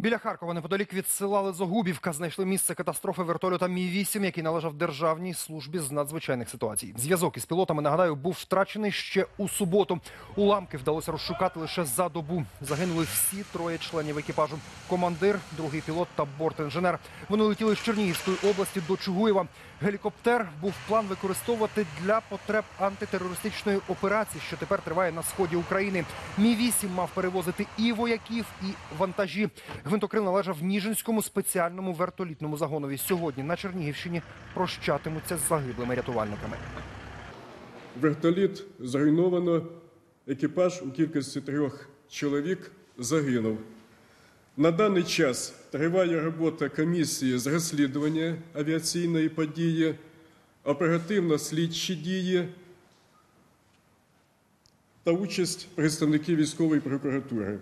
Біля Харкова, неподалік від села Лизогубівка, знайшли місце катастрофи вертольота Мі-8, який належав Державній службі з надзвичайних ситуацій. Зв'язок із пілотами, нагадаю, був втрачений ще у суботу. Уламки вдалося розшукати лише за добу. Загинули всі троє членів екіпажу. Командир, другий пілот та бортінженер. Вони летіли з Чернігівської області до Чугуєва. Гелікоптер був план використовувати для потреб антитерористичної операції, що тепер триває на сході України. Мі-8 мав перевозити і вояків, і вантажі. Гвинтокрил належав Ніжинському спеціальному вертолітному загонові. Сьогодні на Чернігівщині прощатимуться з загиблими рятувальниками. Вертоліт зруйновано, екіпаж у кількості трьох чоловік загинув. На даний час триває робота комісії з розслідування авіаційної події, оперативно-слідчі дії та участь представників військової прокуратури.